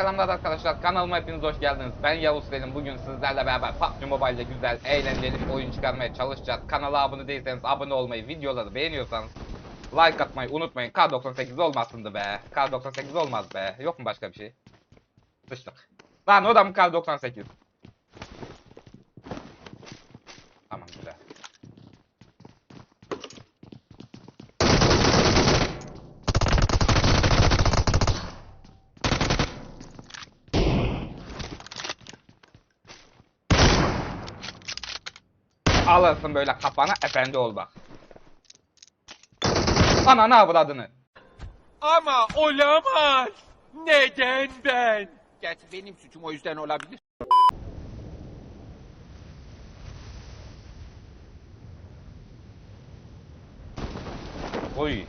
selamlar arkadaşlar. Kanalıma hepiniz hoş geldiniz. Ben Yavuz Selim. Bugün sizlerle beraber PUBG Mobile'de güzel, eğlenceli bir oyun çıkarmaya çalışacağız. Kanala abone değilseniz abone olmayı, videoları beğeniyorsanız like atmayı unutmayın. K98 olmasındı be. K98 olmaz be. Yok mu başka bir şey? Sıçtık. Lan o da mı K98? Tamam güzel. Alırsın böyle kafana efendi ol bak. Ananı avradını. Ama olamaz. Neden ben? Gerçi benim suçum o yüzden olabilir. Oy.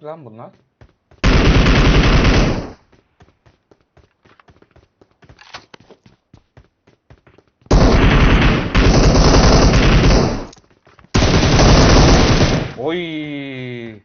Ki lan bunlar? Oy.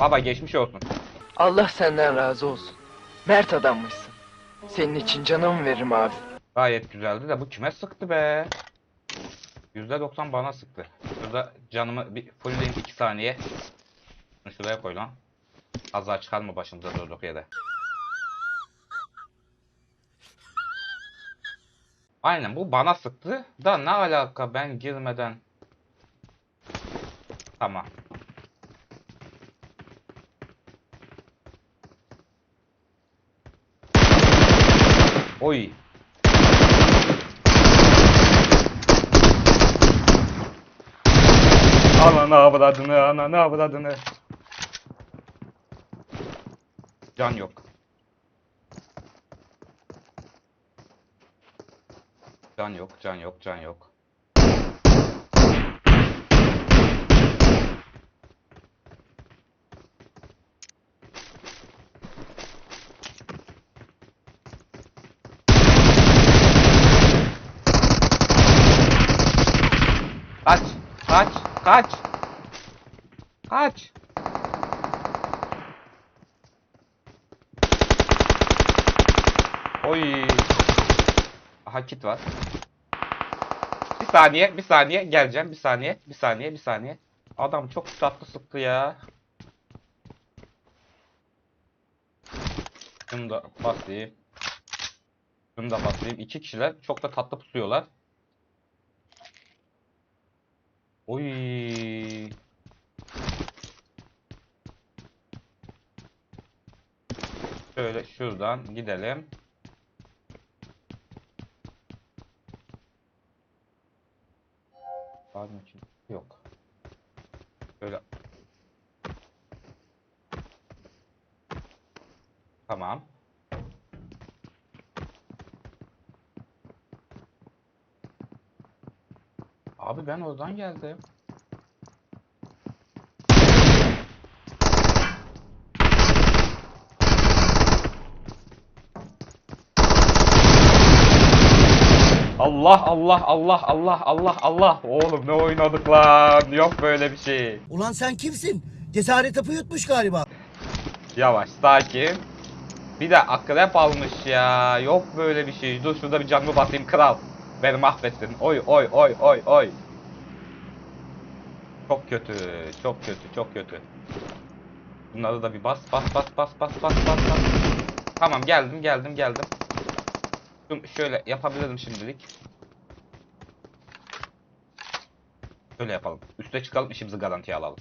Baba geçmiş olsun. Allah senden razı olsun. Mert adammışsın. Senin için canımı veririm abi. Gayet güzeldi de bu kime sıktı be? %90 bana sıktı. Şurada canımı bir fullleyeyim 2 saniye. Şuraya koy lan. Kaza çıkarma başımıza durduk yere. Aynen bu bana sıktı. Da ne alaka ben girmeden. Tamam. Oy. Ananı avradını, ananı avradını. Can yok. Can yok, can yok, can yok. Kaç, kaç, kaç. Kaç. Oy. Aha kit var. Bir saniye, bir saniye geleceğim. Bir saniye, bir saniye, bir saniye. Adam çok tatlı sıktı ya. Şunu da basayım. Şunu da basayım. İki kişiler çok da tatlı pusuyorlar. Oy. Şöyle şuradan gidelim. Mı ki? Yok. Böyle. Tamam. Abi ben oradan geldim. Allah Allah Allah Allah Allah Allah. Oğlum ne oynadık lan? Yok böyle bir şey. Ulan sen kimsin? Cesaret apı yutmuş galiba. Yavaş sakin. Bir de akrep almış ya. Yok böyle bir şey. Dur şurada bir canımı basayım kral. Beni mahvettin. Oy oy oy oy oy. Çok kötü. Çok kötü. Çok kötü. Bunları da bir bas bas bas bas bas bas bas. bas. Tamam geldim geldim geldim. Şöyle yapabilirim şimdilik Şöyle yapalım. Üste çıkalım işimizi garantiye alalım.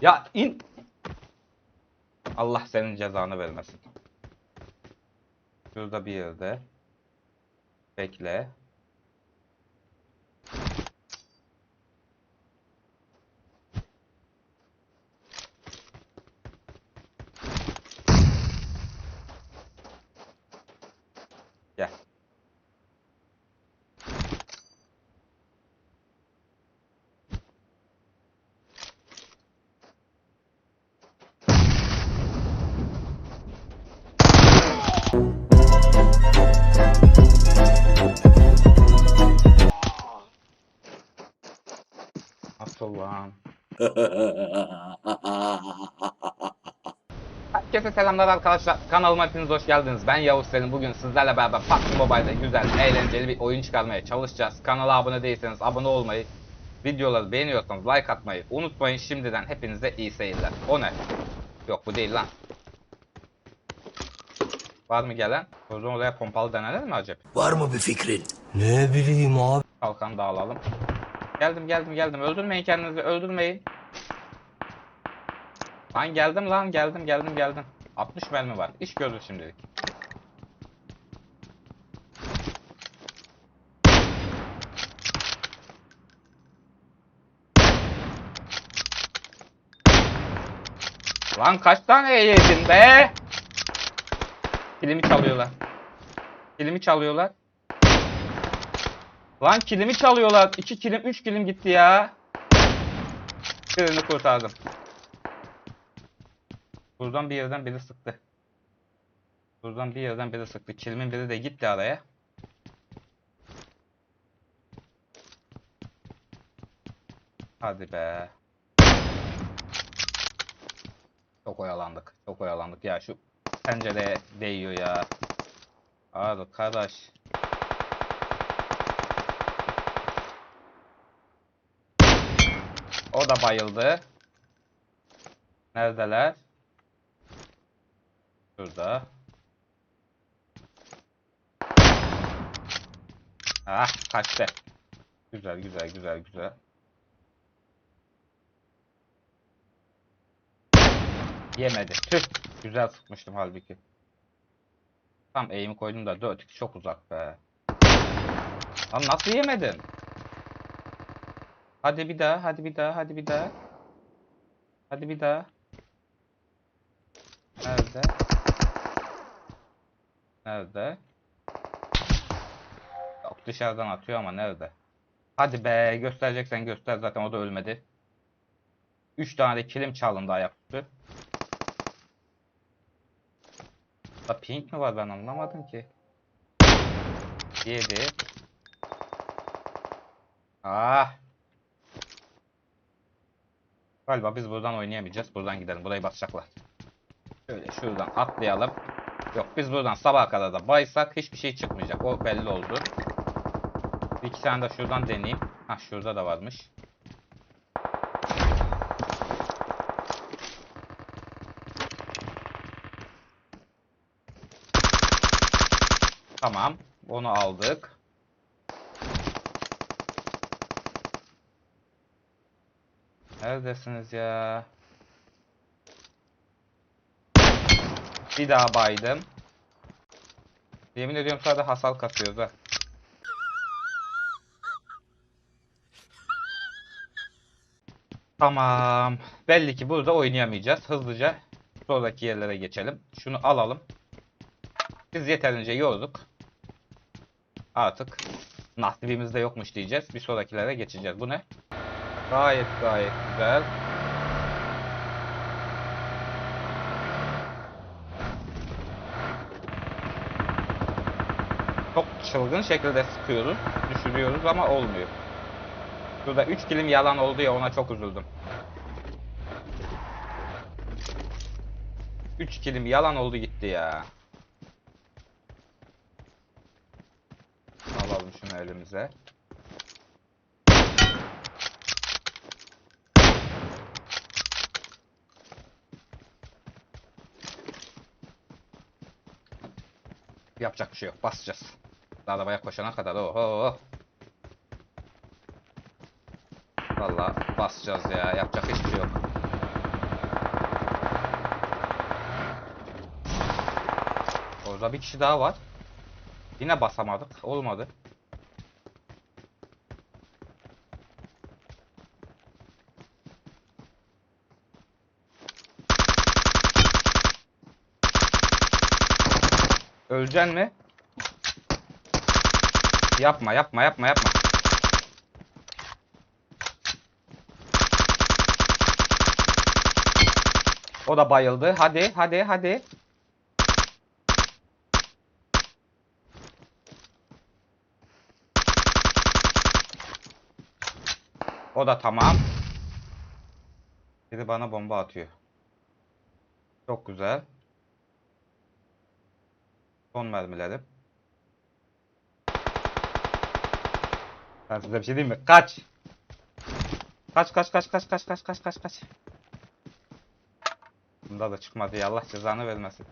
Ya in. Allah senin cezanı vermesin. Şurada bir yerde. Bekle. Allah'ım. Herkese selamlar arkadaşlar. Kanalıma hepiniz hoş geldiniz. Ben Yavuz Selim. Bugün sizlerle beraber PUBG Mobile'de güzel, eğlenceli bir oyun çıkarmaya çalışacağız. Kanala abone değilseniz abone olmayı, videoları beğeniyorsanız like atmayı unutmayın. Şimdiden hepinize iyi seyirler. O ne? Yok bu değil lan. Var mı gelen? O zaman oraya pompalı deneler mi acaba? Var mı bir fikrin? Ne bileyim abi. Kalkan da alalım. Geldim geldim geldim. Öldürmeyin kendinizi öldürmeyin. Lan geldim lan geldim geldim geldim. 60 mermi var. İş görür şimdilik. Lan kaç tane yedin be? Kilimi çalıyorlar. Kilimi çalıyorlar. Lan kilimi çalıyorlar. 2 kilim, 3 kilim gitti ya. Birini kurtardım. Buradan bir yerden biri sıktı. Buradan bir yerden biri sıktı. Kilimin biri de gitti araya. Hadi be. Çok oyalandık. Çok oyalandık. Ya şu pencereye değiyor ya. Arkadaş. O da bayıldı. Neredeler? Şurada. Ah kaçtı. Güzel güzel güzel güzel. Yemedi. Tüh. Güzel sıkmıştım halbuki. Tam eğimi koydum da dört çok uzak be. Lan nasıl yemedin? Hadi bir daha, hadi bir daha, hadi bir daha. Hadi bir daha. Nerede? Nerede? Yok dışarıdan atıyor ama nerede? Hadi be göstereceksen göster zaten o da ölmedi. 3 tane de kilim çalındı ayaküstü. Da pink mi var ben anlamadım ki. 7 Ah Galiba biz buradan oynayamayacağız. Buradan gidelim. Burayı basacaklar. Şöyle şuradan atlayalım. Yok biz buradan sabaha kadar da baysak hiçbir şey çıkmayacak. O belli oldu. Bir iki tane de şuradan deneyeyim. Ha şurada da varmış. Tamam. Onu aldık. Neredesiniz ya? Bir daha baydım. Yemin ediyorum sadece hasar kasıyoruz ha. Tamam. Belli ki burada oynayamayacağız. Hızlıca sonraki yerlere geçelim. Şunu alalım. Biz yeterince yorduk. Artık nasibimizde yokmuş diyeceğiz. Bir sonrakilere geçeceğiz. Bu ne? Gayet gayet güzel. Çok çılgın şekilde sıkıyoruz. Düşürüyoruz ama olmuyor. Şurada 3 kilim yalan oldu ya ona çok üzüldüm. 3 kilim yalan oldu gitti ya. Alalım şunu elimize. Yapacak bir şey yok. Basacağız. Arabaya koşana kadar. Oho. Vallahi basacağız ya. Yapacak hiçbir şey yok. Orada bir kişi daha var. Yine basamadık. Olmadı. Öleceksin mi? Yapma yapma yapma yapma. O da bayıldı. Hadi hadi hadi. O da tamam. Biri bana bomba atıyor. Çok güzel. Son mermilerim. Ben size bir şey diyeyim mi? Kaç! Kaç kaç kaç kaç kaç kaç kaç kaç kaç. Bunda da çıkmadı ya Allah cezanı vermesin.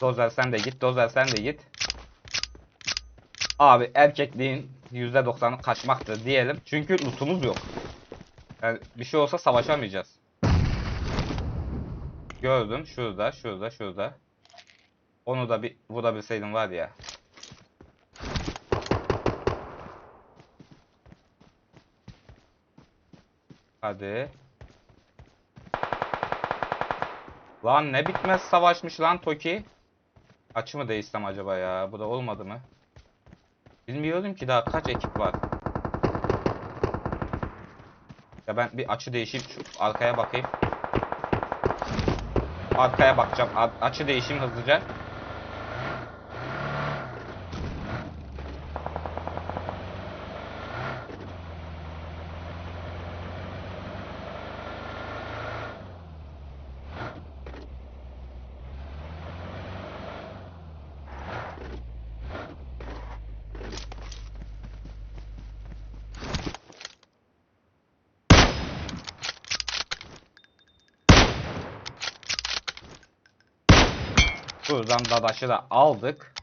Dozer sen de git, Dozer sen de git. Abi erkekliğin %90'ı kaçmaktır diyelim. Çünkü lootumuz yok. Yani bir şey olsa savaşamayacağız. Gördüm şurada, şurada, şurada. Onu da bir vurabilseydim var ya. Hadi. Lan ne bitmez savaşmış lan Toki. Açı mı değişsem acaba ya? Bu da olmadı mı? Bilmiyorum ki daha kaç ekip var. Ben bir açı değişeyim. Şu arkaya bakayım. Arkaya bakacağım. Açı değişeyim hızlıca. Buradan dadaşı da aldık.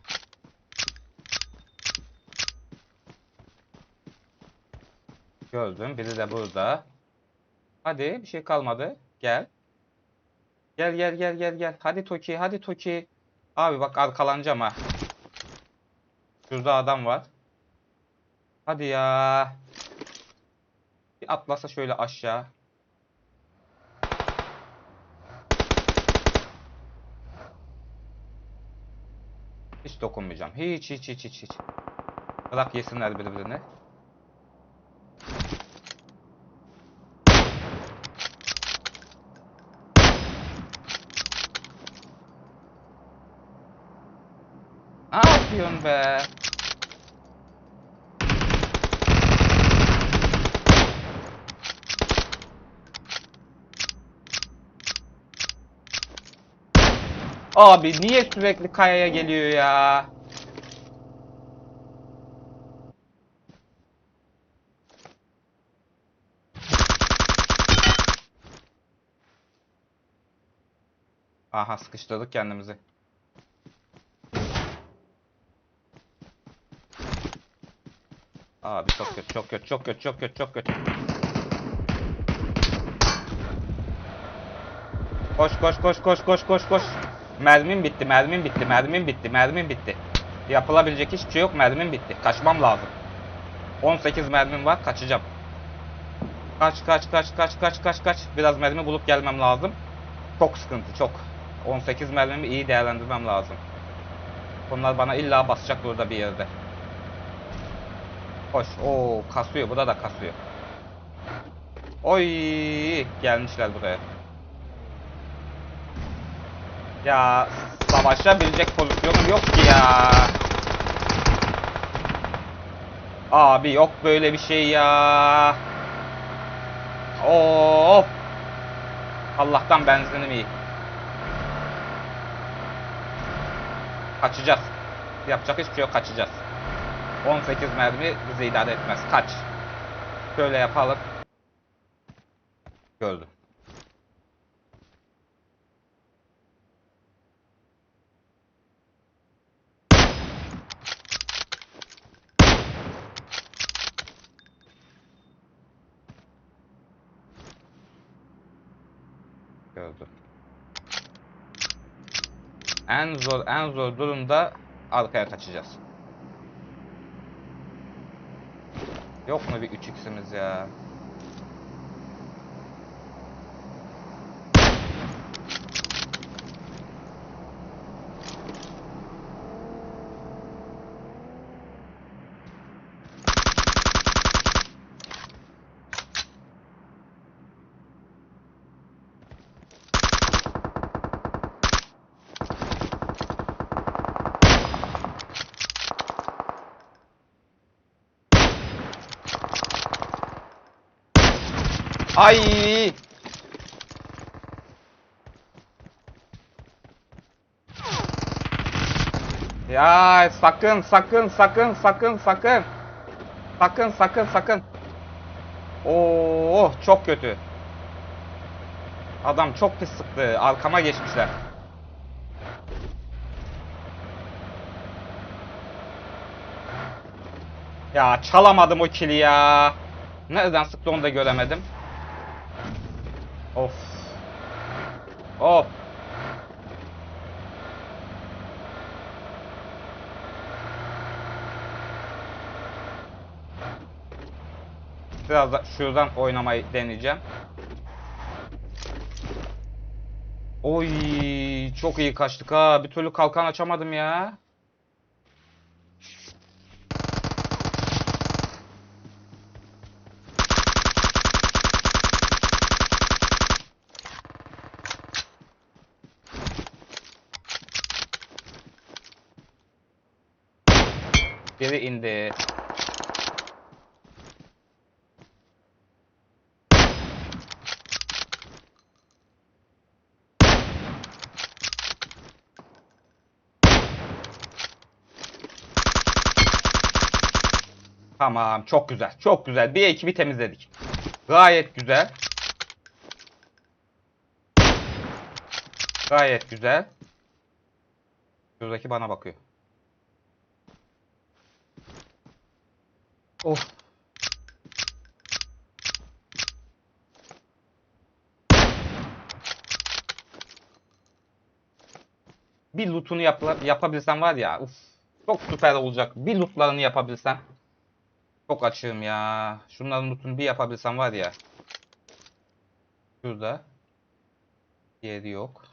Gördüm. Biri de burada. Hadi bir şey kalmadı. Gel. Gel gel gel gel gel. Hadi Toki hadi Toki. Abi bak arkalanacağım ha. Şurada adam var. Hadi ya. Bir atlasa şöyle aşağı. Hiç dokunmayacağım. Hiç hiç hiç hiç hiç. Bırak yesinler birbirini. Ne yapıyorsun be? Abi niye sürekli kayaya geliyor ya? Aha sıkıştırdık kendimizi. Abi çok kötü, çok kötü, çok kötü, çok kötü, çok kötü. Koş koş koş koş koş koş koş. Mermim bitti, mermim bitti, mermim bitti, mermim bitti. Yapılabilecek hiçbir şey yok, mermim bitti. Kaçmam lazım. 18 mermim var, kaçacağım. Kaç kaç kaç kaç kaç kaç kaç. Biraz mermi bulup gelmem lazım. Çok sıkıntı, çok. 18 mermimi iyi değerlendirmem lazım. Bunlar bana illa basacak burada bir yerde. Hoş. Oo kasıyor. Bu da da kasıyor. Oy gelmişler buraya. Ya savaşabilecek pozisyonum yok ki ya. Abi yok böyle bir şey ya. Of. Allah'tan benzinim iyi. Kaçacağız. Yapacak hiçbir şey yok kaçacağız. 18 mermi bizi idare etmez. Kaç. Şöyle yapalım. Gördüm. Gördüm. En zor en zor durumda arkaya kaçacağız. Yok mu bir 3x'imiz ya? Ay! Ya sakın sakın sakın sakın sakın. Sakın sakın sakın. Oo çok kötü. Adam çok pis sıktı. Arkama geçmişler. Ya çalamadım o kili ya. Nereden sıktı onu da göremedim. Of. Of. Biraz da şuradan oynamayı deneyeceğim. Oy, çok iyi kaçtık ha. Bir türlü kalkan açamadım ya. İndi. Tamam, çok güzel. Çok güzel. Bir ekibi temizledik. Gayet güzel. Gayet güzel. Şuradaki bana bakıyor. Of. Bir loot'unu yapla, yapabilsem var ya. Uf. Çok süper olacak. Bir loot'larını yapabilsem. Çok açığım ya. Şunların loot'unu bir yapabilsem var ya. Şurada. Diğeri yok.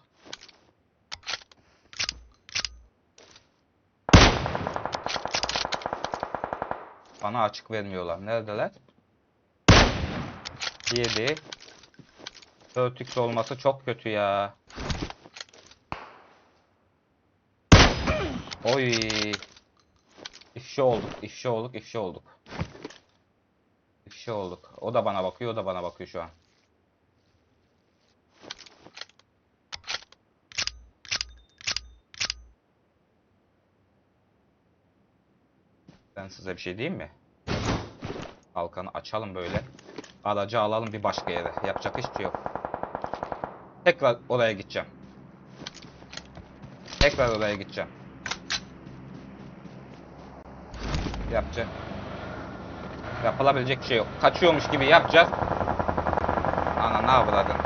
Bana açık vermiyorlar. Neredeler? 7 4x olması çok kötü ya. Oy. İfşa olduk, ifşa olduk, ifşa olduk. İfşa olduk. O da bana bakıyor, o da bana bakıyor şu an. Ben size bir şey diyeyim mi? Halkanı açalım böyle. Aracı alalım bir başka yere. Yapacak hiçbir şey yok. Tekrar oraya gideceğim. Tekrar oraya gideceğim. Yapacak. Yapılabilecek bir şey yok. Kaçıyormuş gibi yapacağız. Ana ne yapladın?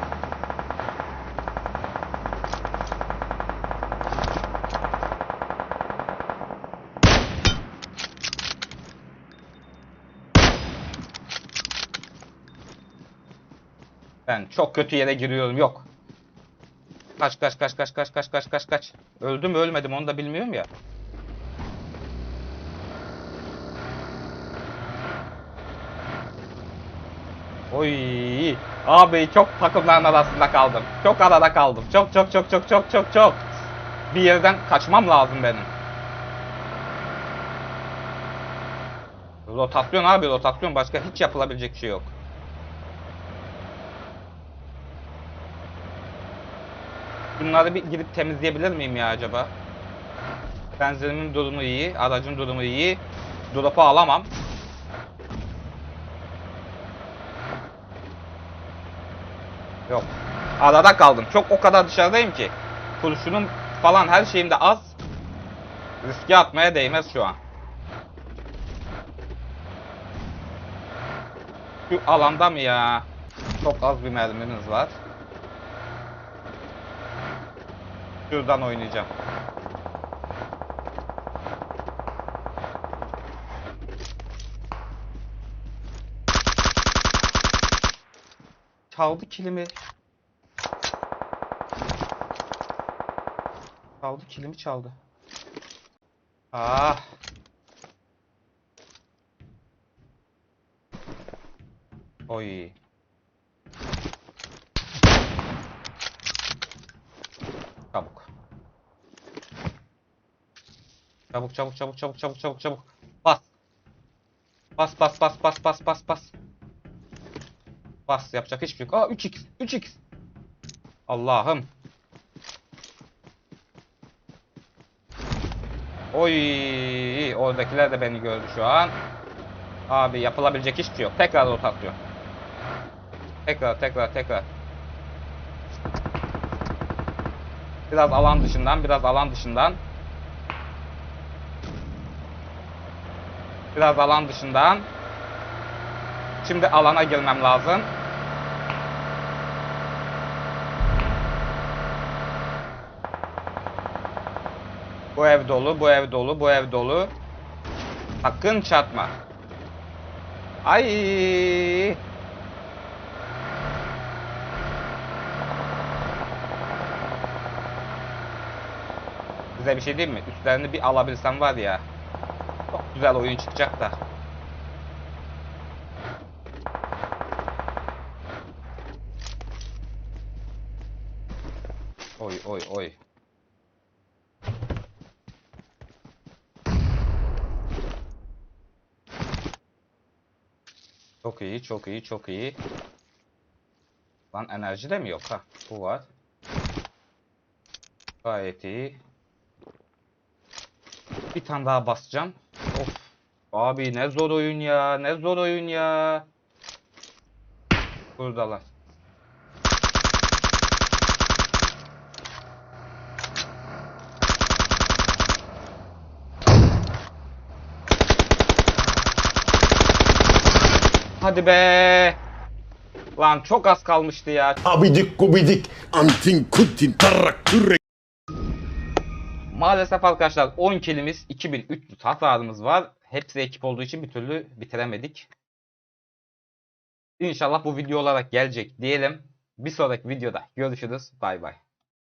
Ben çok kötü yere giriyorum. Yok. Kaç kaç kaç kaç kaç kaç kaç kaç kaç. Öldüm mü ölmedim onu da bilmiyorum ya. Oy. Abi çok takımların arasında kaldım. Çok arada kaldım. Çok çok çok çok çok çok çok. Bir yerden kaçmam lazım benim. Rotasyon abi rotasyon başka hiç yapılabilecek şey yok. Bunları bir gidip temizleyebilir miyim ya acaba? Benzinimin durumu iyi, aracın durumu iyi. Drop'u alamam. Yok. Arada kaldım. Çok o kadar dışarıdayım ki. Kurşunum falan her şeyim de az. Riske atmaya değmez şu an. Şu alanda mı ya? Çok az bir mermimiz var. Şuradan oynayacağım. Çaldı kilimi. Çaldı kilimi çaldı. Ah. Oy. Çabuk. Çabuk çabuk çabuk çabuk çabuk çabuk çabuk. Bas. Bas bas bas bas bas bas bas. Bas yapacak hiçbir şey yok. Aa 3x 3x. Allah'ım. Oy oradakiler de beni gördü şu an. Abi yapılabilecek hiçbir şey yok. Tekrar rot atıyor. Tekrar tekrar tekrar. Biraz alan dışından, biraz alan dışından. Biraz alan dışından. Şimdi alana girmem lazım. Bu ev dolu, bu ev dolu, bu ev dolu. Sakın çarpma. Ay. Size bir şey diyeyim mi? Üstlerini bir alabilsem var ya. Güzel oyun çıkacak da. Oy oy oy. Çok iyi, çok iyi, çok iyi. Lan enerji de mi yok ha? Bu var. Gayet iyi. Bir tane daha basacağım. Abi ne zor oyun ya. Ne zor oyun ya. Buradalar. Hadi be. Lan çok az kalmıştı ya. Abidik gubidik antin kuntin tarrak kürre Maalesef arkadaşlar 10 kilimiz 2300 hasarımız var. Hepsi ekip olduğu için bir türlü bitiremedik. İnşallah bu video olarak gelecek diyelim. Bir sonraki videoda görüşürüz. Bay bay.